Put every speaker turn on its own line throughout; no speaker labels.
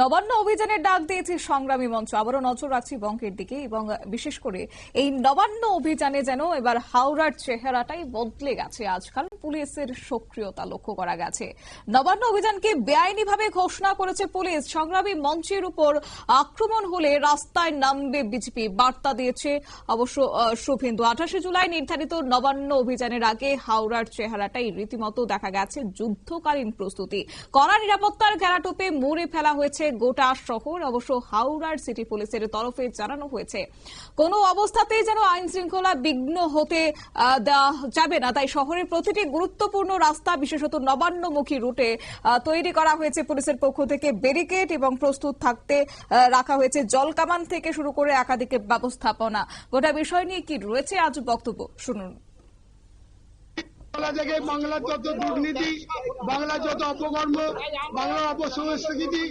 নবান্ন অভিযানের ডাক দিয়েছে সংগ্রামী মঞ্চ। আবারও নজর রাখছি বঙ্গের দিকে এবং বিশেষ করে এই নবান্ন অভিযানে যেন এবার হাওড়ার চেহারাটাই বদলে গেছে। আজকাল পুলিশের সক্রিয়তা লক্ষ্য করা গেছে। নবান্ন অভিযানকে বেআইনিভাবে ঘোষণা করেছে পুলিশ। সংগ্রামী মঞ্চের উপর আক্রমণ হলে রাস্তায় নামবে বিজেপি। বার্তা দিয়েছে অবশ্য শুভেন্দু। আঠাশে জুলাই নির্ধারিত নবান্ন অভিযানের আগে হাওড়ার চেহারাটাই রীতিমতো দেখা গেছে যুদ্ধকালীন প্রস্তুতি। কড়া নিরাপত্তার ঘেরাটোপে মুড়ে ফেলা হয়েছে গোটা শহর, অবশ্য হাওড়ার সিটি পুলিশের তরফে জানানো হয়েছে। কোনো অবস্থাতেই যেন আইন শৃঙ্খলা বিঘ্ন হতে দেওয়া যাবে না। তাই শহরের প্রতিটি গুরুত্বপূর্ণ রাস্তা, বিশেষত নবান্নমুখী রুটে তৈরি করা হয়েছে পুলিশের পক্ষ থেকে ব্যারিকেড এবং প্রস্তুত থাকতে রাখা হয়েছে জলকামান থেকে শুরু করে একাধিক ব্যবস্থাপনা। গোটা বিষয় নিয়ে কি রয়েছে আজ বক্তব্য? শুনুন।
বাংলা থেকে বাংলার যত দুর্নীতি, বাংলার যত অপকর্ম, বাংলার অপসংস্কৃতি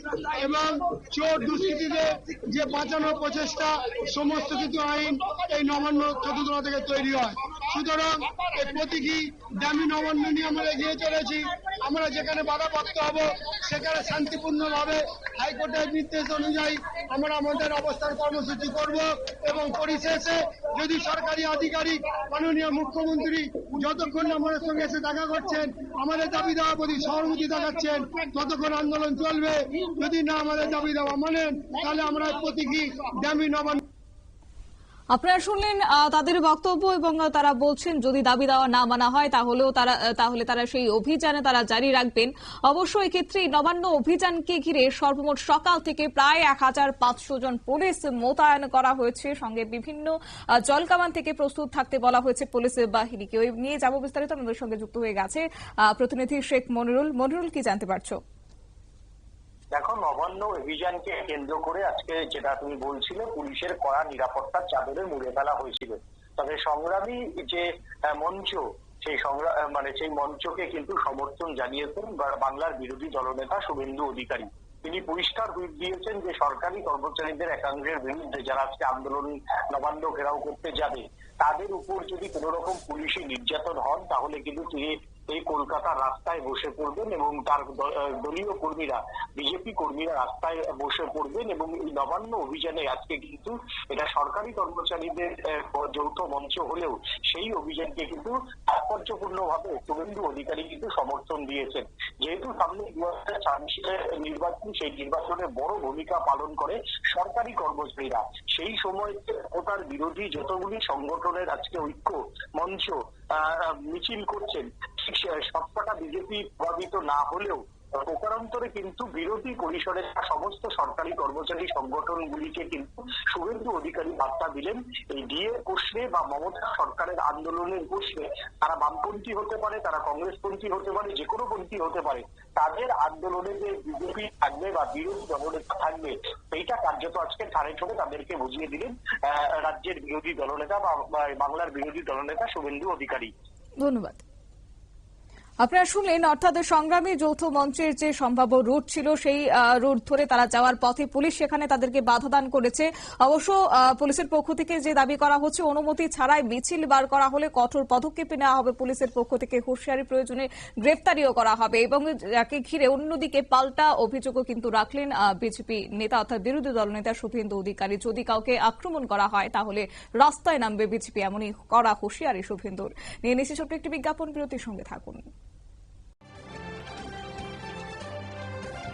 এবং চোর দুষ্কৃতীদের যে বাঁচানোর প্রচেষ্টা, সমস্ত কিছু আইন এই নবান্ন চতুর্থ থেকে তৈরি হয়। সুতরাং এই প্রতীকী দামি নবান্ন নিয়ে আমরা এগিয়ে চলেছি। আমরা যেখানে বাধাপ্রাপ্ত হব, সেখানে শান্তিপূর্ণভাবে হাইকোর্টের নির্দেশ অনুযায়ী আমরা আমাদের অবস্থান কর্মসূচি করব এবং পরিশেষে যদি সরকারি আধিকারিক, মাননীয় মুখ্যমন্ত্রী যতক্ষণ আমাদের সঙ্গে এসে দেখা করছেন, আমাদের দাবি দেওয়া প্রতি সহমতি দেখাচ্ছেন, ততক্ষণ আন্দোলন চলবে। যদি না আমাদের দাবি দেওয়া মানেন, তাহলে আমরা প্রতীকী দামি নবান্ন
আপনারা শুনলেন তাদের বক্তব্য এবং তারা বলছেন, যদি দাবি দেওয়া না মানা হয়, তাহলেও তারা তাহলে তারা সেই অভিযানে তারা জারি রাখবেন। অবশ্য এক্ষেত্রে নবান্ন অভিযানকে ঘিরে সর্বমোট সকাল থেকে প্রায় এক হাজার পাঁচশো জন পুলিশ মোতায়েন করা হয়েছে। সঙ্গে বিভিন্ন জলকামান থেকে প্রস্তুত থাকতে বলা হয়েছে পুলিশ বাহিনীকে। ওই নিয়ে যাব বিস্তারিত, আমাদের সঙ্গে যুক্ত হয়ে গেছে প্রতিনিধি শেখ মনিরুল। মনিরুল, কি জানতে পারছ?
নবান্ন অভিযানকে কেন্দ্র করে আজকে যেটা তুমি বলছিলে, পুলিশের কড়া নিরাপত্তার চাদরে মুড়ে ফেলা হয়েছিল। তবে সংগ্রামী যে মঞ্চ, সেই সংগ্রাম মানে সেই মঞ্চকে কিন্তু সমর্থন জানিয়েছেন বাংলার বিরোধী দলনেতা শুভেন্দু অধিকারী। তিনি পরিষ্কার হুইপ দিয়েছেন যে সরকারি কর্মচারীদের একাংশের বিরুদ্ধে যারা আজকে আন্দোলন নবান্ন ঘেরাও করতে যাবে, তাদের উপর যদি কোন রকম পুলিশি নির্যাতন হন, তাহলে কিন্তু তিনি এই কলকাতার রাস্তায় বসে পড়বেন এবং তার দলীয় কর্মীরা, বিজেপি কর্মীরা রাস্তায় বসে পড়বেন এবং এই নবান্ন অভিযানে আজকে কিন্তু এটা সরকারি কর্মচারীদের যৌথ মঞ্চ হলেও সেই অভিযানকে কিন্তু তাৎপর্যপূর্ণ ভাবে শুভেন্দু অধিকারী কিন্তু সমর্থন দিয়েছেন। যেহেতু সামনে দু হাজার নির্বাচন, সেই নির্বাচনে বড় ভূমিকা পালন করে সরকারি কর্মচারীরা। সেই সময় তার বিরোধী যতগুলি সংগঠনের আজকে ঐক্য মঞ্চ মিছিল করছেন সবকটা বিজেপি প্রভাবিত না হলেও প্রকারান্তরে কিন্তু বিরোধী পরিসরে থাকা সমস্ত সরকারি কর্মচারী সংগঠনগুলিকে কিন্তু শুভেন্দু অধিকারী বার্তা দিলেন, এই ডিএ প্রশ্নে বা মমতা সরকারের আন্দোলনের প্রশ্নে তারা বামপন্থী হতে পারে, তারা কংগ্রেসপন্থী হতে পারে যে কোনো পন্থী হতে পারে, তাদের আন্দোলনে যে বিজেপি থাকবে বা বিরোধী দলনেতা থাকবে, সেইটা কার্যত আজকে ঠাড়ে ঠোড়ে তাদেরকে বুঝিয়ে দিলেন রাজ্যের বিরোধী দলনেতা বা বাংলার বিরোধী দলনেতা শুভেন্দু অধিকারী।
ধন্যবাদ। আপনারা শুনলেন, অর্থাৎ সংগ্রামী যৌথ মঞ্চের যে সম্ভাব্য রুট ছিল, সেই রুট ধরে তারা যাওয়ার পথে পুলিশ সেখানে তাদেরকে বাধা দান করেছে। অবশ্য পুলিশের পক্ষ থেকে যে দাবি করা হচ্ছে, অনুমতি ছাড়াই মিছিল বার করা হলে কঠোর পদক্ষেপ নেওয়া হবে। পুলিশের পক্ষ থেকে হুঁশিয়ারি প্রয়োজনে গ্রেফতারিও করা হবে এবং যাকে ঘিরে অন্যদিকে পাল্টা অভিযোগও কিন্তু রাখলেন বিজেপি নেতা অর্থাৎ বিরোধী দলনেতা শুভেন্দু অধিকারী। যদি কাউকে আক্রমণ করা হয়, তাহলে রাস্তায় নামবে বিজেপি। এমনই করা হুঁশিয়ারি শুভেন্দুর। নিয়ে ছোট্ট একটি বিজ্ঞাপন, বিরতির সঙ্গে থাকুন।